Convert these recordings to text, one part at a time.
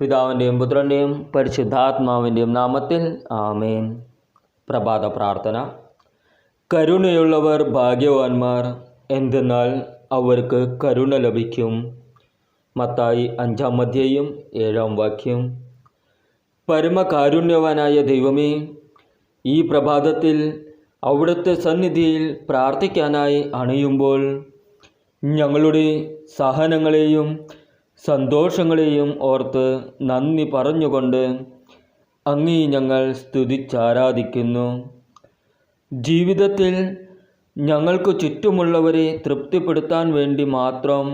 പിതാവിന്റെയും പുത്രന്റെയും പരിശുദ്ധാത്മാവിന്റെയും നാമത്തിൽ ആമേൻ. പ്രഭാത പ്രാർത്ഥന. കരുണയുള്ളവർ ഭാഗ്യവാന്മാർ എന്തെന്നാൽ അവർക്ക് കരുണ ലഭിക്കും. മത്തായി അഞ്ചാം അധ്യായം ഏഴാം വാക്യം. പരമകാരുണ്യവാനായ ദൈവമേ ഈ പ്രഭാതത്തിൽ അവിടുത്തെ സന്നിധിയിൽ പ്രാർത്ഥിക്കാനായി അണയുമ്പോൾ ഞങ്ങളുടെ സഹനങ്ങളെയും സന്തോഷങ്ങളെയും ഓർത്ത് നന്ദി പറഞ്ഞുകൊണ്ട് അങ്ങേ ഞങ്ങൾ സ്തുതിച്ചാരാധിക്കുന്നു. ജീവിതത്തിൽ ഞങ്ങൾക്ക് ചുറ്റുമുള്ളവരെ തൃപ്തിപ്പെടുത്താൻ വേണ്ടി മാത്രം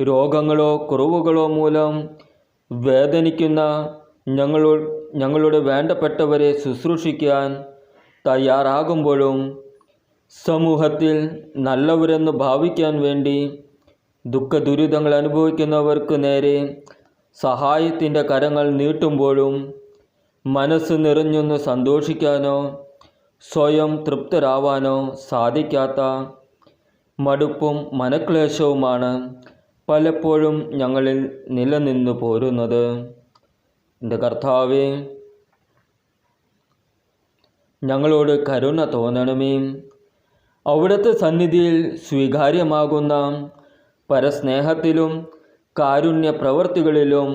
രോഗങ്ങളോ കുറവുകളോ മൂലം വേദനിക്കുന്ന ഞങ്ങളോ ഞങ്ങളുടെ വേണ്ടപ്പെട്ടവരെ ശുശ്രൂഷിക്കാൻ തയ്യാറാകുമ്പോഴും സമൂഹത്തിൽ നല്ലവരെന്ന് ഭാവിക്കാൻ വേണ്ടി ദുഃഖ ദുരിതങ്ങൾ അനുഭവിക്കുന്നവർക്ക് നേരെ സഹായത്തിന്റെ കരങ്ങൾ നീട്ടുമ്പോഴും മനസ്സ് നിറഞ്ഞൊന്ന് സന്തോഷിക്കാനോ സ്വയം തൃപ്തരാവാനോ സാധിക്കാത്ത മടുപ്പും മനക്ലേശവുമാണ് പലപ്പോഴും ഞങ്ങളിൽ നിലനിന്നു പോരുന്നത്. എന്റെ കർത്താവേ ഞങ്ങളോട് കരുണ തോന്നണമേ. അവിടുത്തെ സന്നിധിയിൽ സ്വീകാര്യമാകുന്ന പരസ്നേഹത്തിലും കാരുണ്യ പ്രവൃത്തികളിലും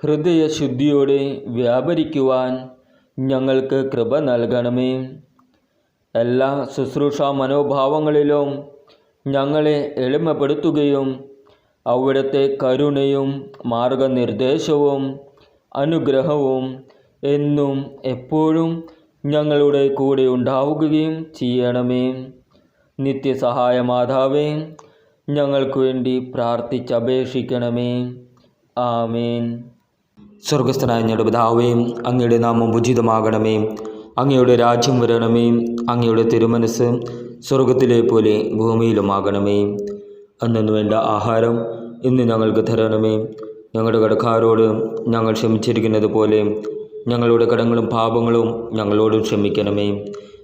ഹൃദയശുദ്ധിയോടെ വ്യാപരിക്കുവാൻ ഞങ്ങൾക്ക് കൃപ നൽകണമേ. എല്ലാ ശുശ്രൂഷ മനോഭാവങ്ങളിലും ഞങ്ങളെ എളിമപ്പെടുത്തുകയും അവിടുത്തെ കരുണയും മാർഗനിർദ്ദേശവും അനുഗ്രഹവും എന്നും എപ്പോഴും ഞങ്ങളുടെ കൂടെ ഉണ്ടാവുകയും ചെയ്യണമേ. നിത്യസഹായ മാതാവേ ഞങ്ങൾക്ക് വേണ്ടി പ്രാർത്ഥിച്ചപേക്ഷിക്കണമേ. ആമേൻ. സ്വർഗസ്ഥനായ ഞങ്ങളുടെ പിതാവേ അങ്ങയുടെ നാമം ഉചിതമാകണമേ. അങ്ങയുടെ രാജ്യം വരണമേ. അങ്ങയുടെ തിരുമനസ് സ്വർഗത്തിലെ പോലെ ഭൂമിയിലുമാകണമേ. അന്നു വേണ്ട ആഹാരം ഇന്ന് ഞങ്ങൾക്ക് തരണമേ. ഞങ്ങളുടെ കടക്കാരോട് ഞങ്ങൾ ക്ഷമിച്ചിരിക്കുന്നത് പോലെ ഞങ്ങളുടെ കടങ്ങളും പാപങ്ങളും ഞങ്ങളോടും ക്ഷമിക്കണമേ.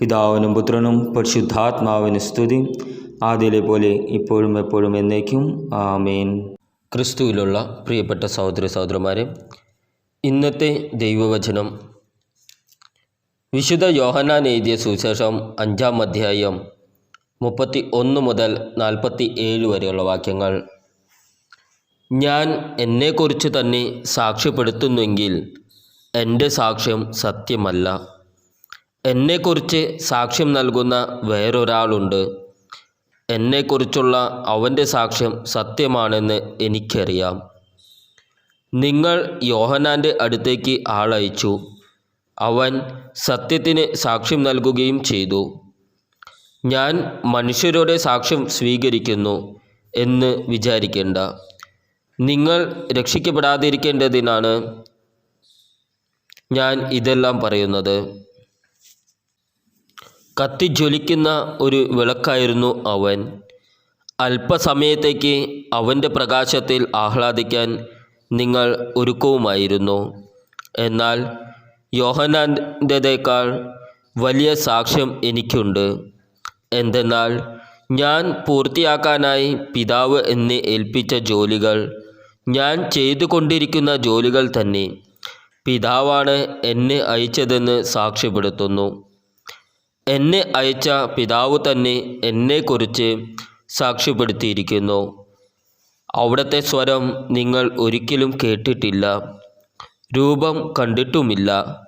പിതാവിനും പുത്രനും പരിശുദ്ധാത്മാവിന് സ്തുതി. ആദ്യയിലെ പോലെ ഇപ്പോഴും എപ്പോഴും എന്നേക്കും. ആമേൻ. ക്രിസ്തുവിലുള്ള പ്രിയപ്പെട്ട സഹോദര സഹോദരന്മാരെ ഇന്നത്തെ ദൈവവചനം വിശുദ്ധ യോഹനാൻ എഴുതിയ സുവിശേഷം അഞ്ചാം അധ്യായം മുപ്പത്തി ഒന്ന് മുതൽ നാൽപ്പത്തി ഏഴ് വരെയുള്ള വാക്യങ്ങൾ. ഞാൻ എന്നെക്കുറിച്ച് തന്നെ സാക്ഷ്യപ്പെടുത്തുന്നുവെങ്കിൽ എന്റെ സാക്ഷ്യം സത്യമല്ല. എന്നെക്കുറിച്ച് സാക്ഷ്യം നൽകുന്ന വേറൊരാളുണ്ട്. എന്നെക്കുറിച്ചുള്ള അവന്റെ സാക്ഷ്യം സത്യമാണെന്ന് എനിക്കറിയാം. നിങ്ങൾ യോഹനാന്റെ അടുത്തേക്ക് ആളയച്ചു. അവൻ സത്യത്തിന് സാക്ഷ്യം നൽകുകയും ചെയ്തു. ഞാൻ മനുഷ്യരുടെ സാക്ഷ്യം സ്വീകരിക്കുന്നു എന്ന് വിചാരിക്കേണ്ട. നിങ്ങൾ രക്ഷിക്കപ്പെടാതിരിക്കേണ്ടതിനാണ് ഞാൻ ഇതെല്ലാം പറയുന്നത്. കത്തിജ്വലിക്കുന്ന ഒരു വിളക്കായിരുന്നു അവൻ. അല്പസമയത്തേക്ക് അവന്റെ പ്രകാശത്തിൽ ആഹ്ലാദിക്കാൻ നിങ്ങൾ ഒരുക്കവുമായിരുന്നു. എന്നാൽ യോഹനാന്റെതേക്കാൾ വലിയ സാക്ഷ്യം എനിക്കുണ്ട്. എന്തെന്നാൽ ഞാൻ പൂർത്തിയാക്കാനായി പിതാവ് എന്നെ ഏൽപ്പിച്ച ജോലികൾ ഞാൻ ചെയ്തു കൊണ്ടിരിക്കുന്ന ജോലികൾ തന്നെ. പിതാവാണ് എന്നെ അയച്ചതെന്ന് സാക്ഷ്യപ്പെടുത്തുന്നു. എന്നെ അയച്ച പിതാവ് തന്നെ എന്നെക്കുറിച്ച് സാക്ഷ്യപ്പെടുത്തിയിരിക്കുന്നു. അവിടുത്തെ സ്വരം നിങ്ങൾ ഒരിക്കലും കേട്ടിട്ടില്ല. രൂപം കണ്ടിട്ടുമില്ല.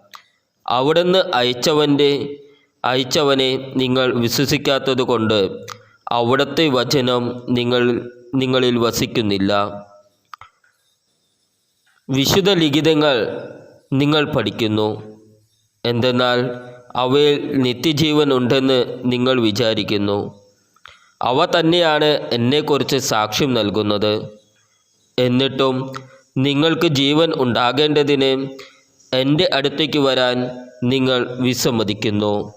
അവിടുന്ന് അയച്ചവന്റെ അയച്ചവനെ നിങ്ങൾ വിശ്വസിക്കാത്തതുകൊണ്ട് അവിടുത്തെ വചനം നിങ്ങൾ നിങ്ങളിൽ വസിക്കുന്നില്ല. വിശുദ്ധ ലിഖിതങ്ങൾ നിങ്ങൾ പഠിക്കുന്നു. എന്തെന്നാൽ അവയിൽ നിത്യജീവൻ ഉണ്ടെന്ന് നിങ്ങൾ വിചാരിക്കുന്നു. അവ തന്നെയാണ് എന്നെക്കുറിച്ച് സാക്ഷ്യം നൽകുന്നത്. എന്നിട്ടും നിങ്ങൾക്ക് ജീവൻ ഉണ്ടാകേണ്ടതിന് എന്റെ അടുത്തേക്ക് വരാൻ നിങ്ങൾ വിസമ്മതിക്കുന്നു.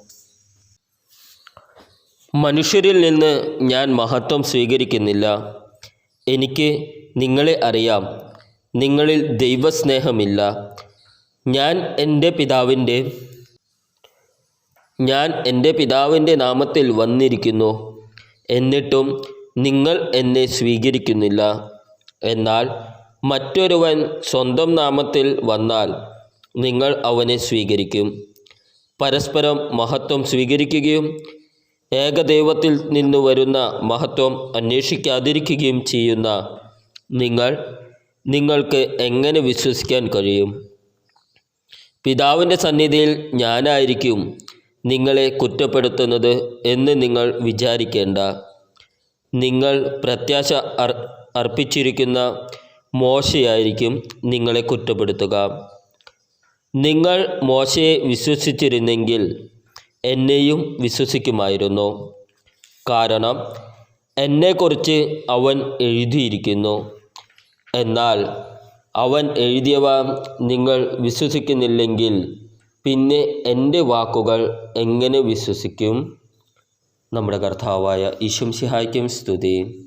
മനുഷ്യരിൽ നിന്ന് ഞാൻ മഹത്വം സ്വീകരിക്കുന്നില്ല. എനിക്ക് നിങ്ങളെ അറിയാം. നിങ്ങളിൽ ദൈവസ്നേഹമില്ല. ഞാൻ എന്റെ പിതാവിന്റെ ഞാൻ എന്റെ പിതാവിന്റെ നാമത്തിൽ വന്നിരിക്കുന്നു. എന്നിട്ടും നിങ്ങൾ എന്നെ സ്വീകരിക്കുന്നില്ല. എന്നാൽ മറ്റൊരുവൻ സ്വന്തം നാമത്തിൽ വന്നാൽ നിങ്ങൾ അവനെ സ്വീകരിക്കും. പരസ്പരം മഹത്വം സ്വീകരിക്കുകയും ഏകദൈവത്തിൽ നിന്ന് വരുന്ന മഹത്വം അന്വേഷിക്കാതിരിക്കുകയും ചെയ്യുന്ന നിങ്ങൾ നിങ്ങൾക്ക് എങ്ങനെ വിശ്വസിക്കാൻ കഴിയും? പിതാവിന്റെ സന്നിധിയിൽ ഞാനായിരിക്കും നിങ്ങളെ കുറ്റപ്പെടുത്തുന്നത് എന്ന് നിങ്ങൾ വിചാരിക്കേണ്ട. നിങ്ങൾ പ്രത്യാശ അർ അർപ്പിച്ചിരിക്കുന്ന മോശയായിരിക്കും നിങ്ങളെ കുറ്റപ്പെടുത്തുക. നിങ്ങൾ മോശയെ വിശ്വസിച്ചിരുന്നെങ്കിൽ എന്നെയും വിശ്വസിക്കുമായിരുന്നു. കാരണം എന്നെക്കുറിച്ച് അവൻ എഴുതിയിരിക്കുന്നു. എന്നാൽ അവൻ എഴുതിയവ നിങ്ങൾ വിശ്വസിക്കുന്നില്ലെങ്കിൽ പിന്നെ എന്റെ വാക്കുകൾ എങ്ങനെ വിശ്വസിക്കും? നമ്മുടെ കർത്താവായ ഈശംസിഹായ്ക്കും സ്തുതി.